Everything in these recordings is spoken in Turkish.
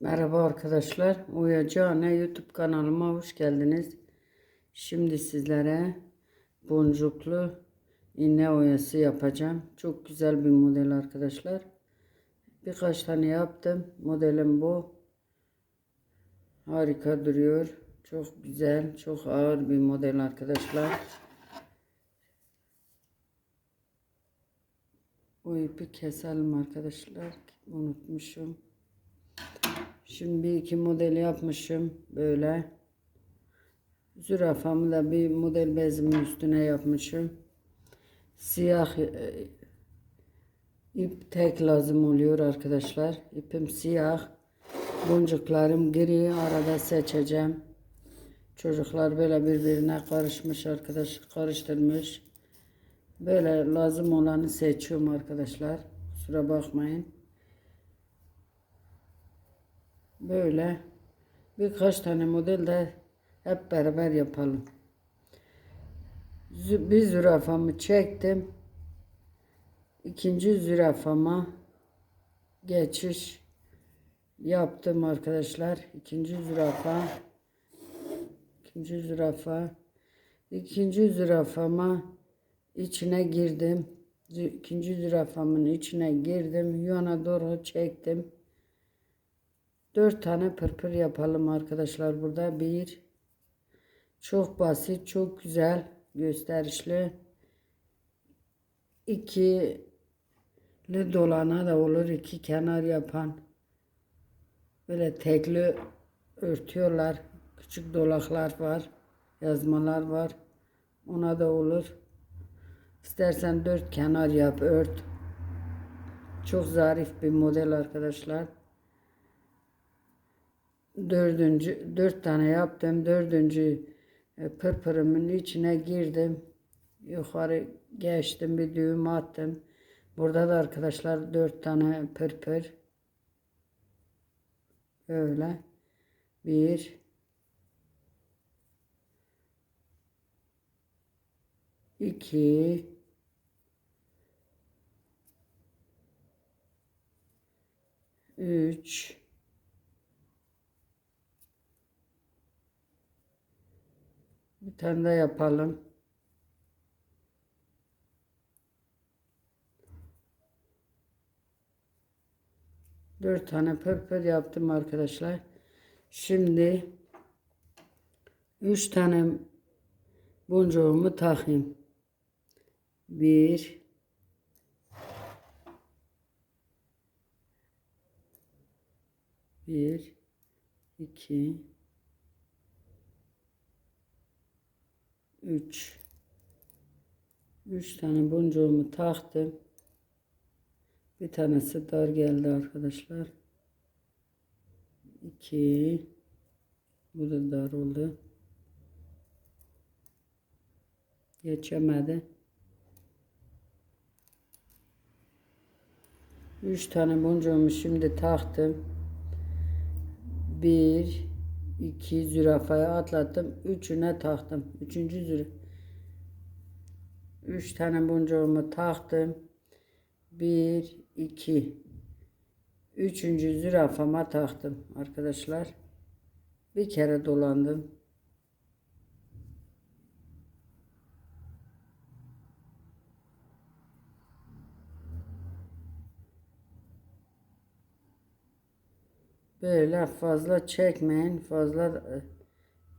Merhaba arkadaşlar. Uyacağına YouTube kanalıma hoş geldiniz. Şimdi sizlere boncuklu iğne oyası yapacağım. Çok güzel bir model arkadaşlar. Birkaç tane yaptım. Modelim bu. Harika duruyor. Çok güzel, çok ağır bir model arkadaşlar. Bu ipi keselim arkadaşlar. Unutmuşum. Şimdi bir iki model yapmışım böyle. Zürafamı da bir model bezimin üstüne yapmışım. Siyah e, ip tek lazım oluyor arkadaşlar. İpim siyah. Boncuklarım gri arada seçeceğim. Çocuklar böyle birbirine karışmış arkadaş karıştırmış. Böyle lazım olanı seçiyorum arkadaşlar. Kusura bakmayın. Böyle birkaç tane model de hep beraber yapalım. Bir zürafamı çektim. İkinci zürafama geçiş yaptım arkadaşlar. İkinci zürafa ikinci zürafa ikinci zürafama içine girdim. İkinci zürafamın içine girdim. Yana doğru çektim. Dört tane pırpır yapalım arkadaşlar burada. Bir. Çok basit, çok güzel, gösterişli. İkili dolana da olur. iki kenar yapan. Böyle tekli örtüyorlar. Küçük dolaklar var. Yazmalar var. Ona da olur. İstersen dört kenar yap, ört. Çok zarif bir model arkadaşlar dördüncü, dört tane yaptım. Dördüncü e, pırpırımın içine girdim. Yukarı geçtim bir düğüm attım. Burada da arkadaşlar dört tane pırpır. Böyle. Bir. iki. 3 tane daha yapalım. Dört tane pırpır yaptım arkadaşlar. Şimdi üç tane boncuğumu takayım. Bir bir iki 3 3 tane boncuğumu taktım. Bir tanesi dar geldi arkadaşlar. 2 Bu da dar oldu. Geçemedi. 3 tane boncuğumu şimdi taktım. 1 2 zürafayı atlattım. Üçüne taktım. Üçüncü züra. Üç tane boncuğumu taktım. Bir, iki. Üçüncü zürafama taktım arkadaşlar. Bir kere dolandım. Böyle fazla çekmeyin. Fazla e,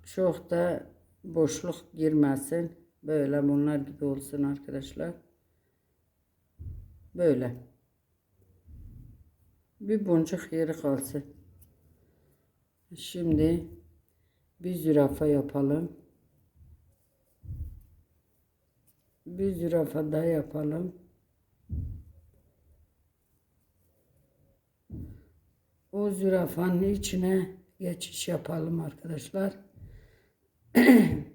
çok da boşluk girmesin. Böyle bunlar gibi olsun arkadaşlar. Böyle. Bir boncuk yeri kalsın. Şimdi bir zürafa yapalım. Bir zürafa daha yapalım. O zürafanın içine geçiş yapalım arkadaşlar.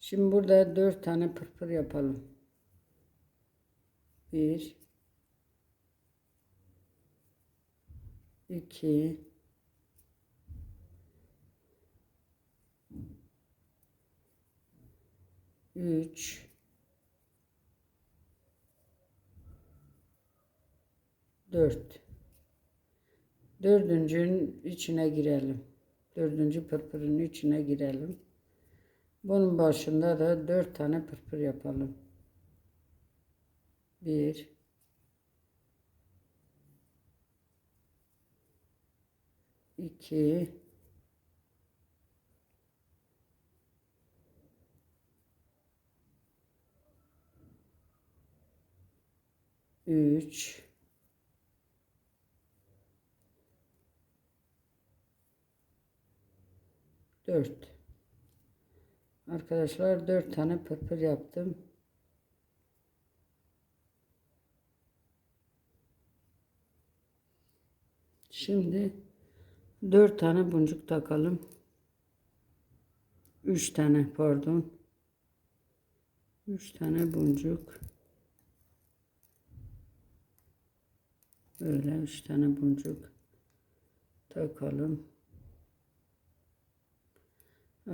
Şimdi burada dört tane pırpır yapalım. Bir, iki, üç, dört. Dördüncünün içine girelim. Dördüncü pırpırın içine girelim. Bunun başında da dört tane pırpır yapalım. Bir. iki, üç, dört. Arkadaşlar dört tane pırpır yaptım. Şimdi dört tane boncuk takalım. Üç tane pardon. Üç tane boncuk. Böyle üç tane boncuk takalım.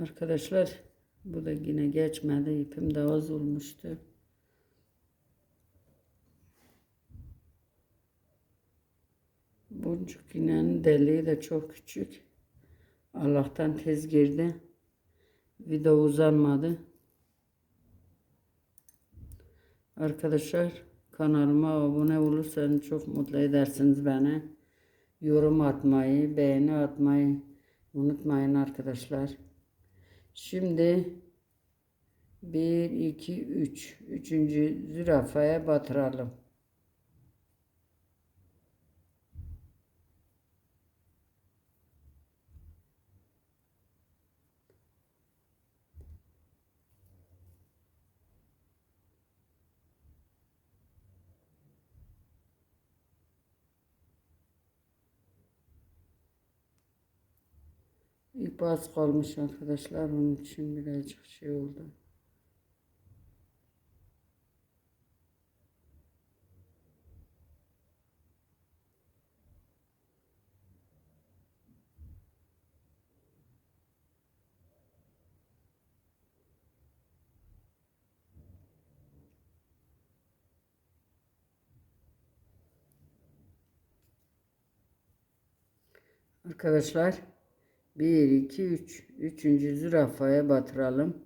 Arkadaşlar bu da yine geçmedi. İpim de az olmuştu. Boncuk iğnenin deliği de çok küçük. Allah'tan tez girdi. Video uzanmadı. Arkadaşlar kanalıma abone olursanız çok mutlu edersiniz beni. Yorum atmayı, beğeni atmayı unutmayın arkadaşlar. Şimdi 1, 2, 3. Üçüncü zürafaya batıralım. İp az kalmış arkadaşlar. Onun için birazcık şey oldu. Arkadaşlar 1 2 3 üçüncü zürafaya batıralım.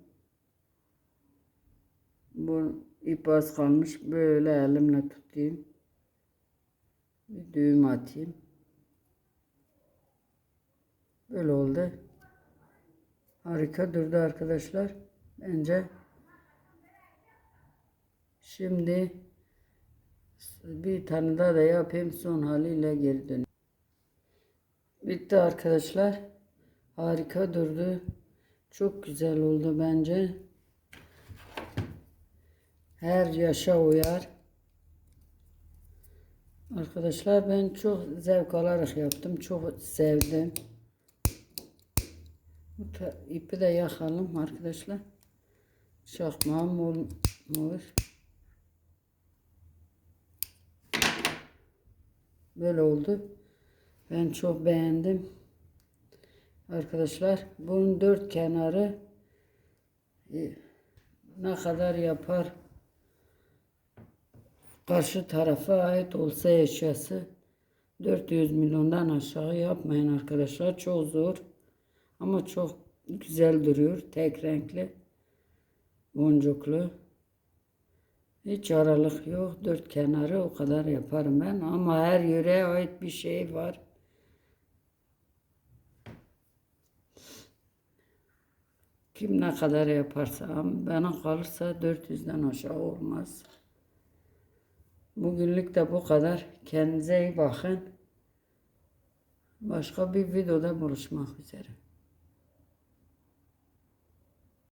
Bu ip az kalmış böyle elimle tutayım. Bir düğüm atayım. Böyle oldu. Harika durdu arkadaşlar. Bence şimdi bir tane daha da yapayım son haliyle geri döneyim. Bitti arkadaşlar. Harika durdu. Çok güzel oldu bence. Her yaşa uyar. Arkadaşlar ben çok zevk alarak yaptım. Çok sevdim. Bu ipi de yakalım arkadaşlar. Çakmağım olmuş. Böyle oldu. Ben çok beğendim. Arkadaşlar bunun dört kenarı e, ne kadar yapar karşı tarafa ait olsa eşyası 400 milyondan aşağı yapmayın arkadaşlar. Çok zor ama çok güzel duruyor. Tek renkli boncuklu. Hiç aralık yok. Dört kenarı o kadar yaparım ben. Ama her yöreye ait bir şey var. Kim ne kadar yaparsa bana kalırsa 400'den aşağı olmaz. Bugünlük de bu kadar. Kendinize iyi bakın. Başka bir videoda buluşmak üzere.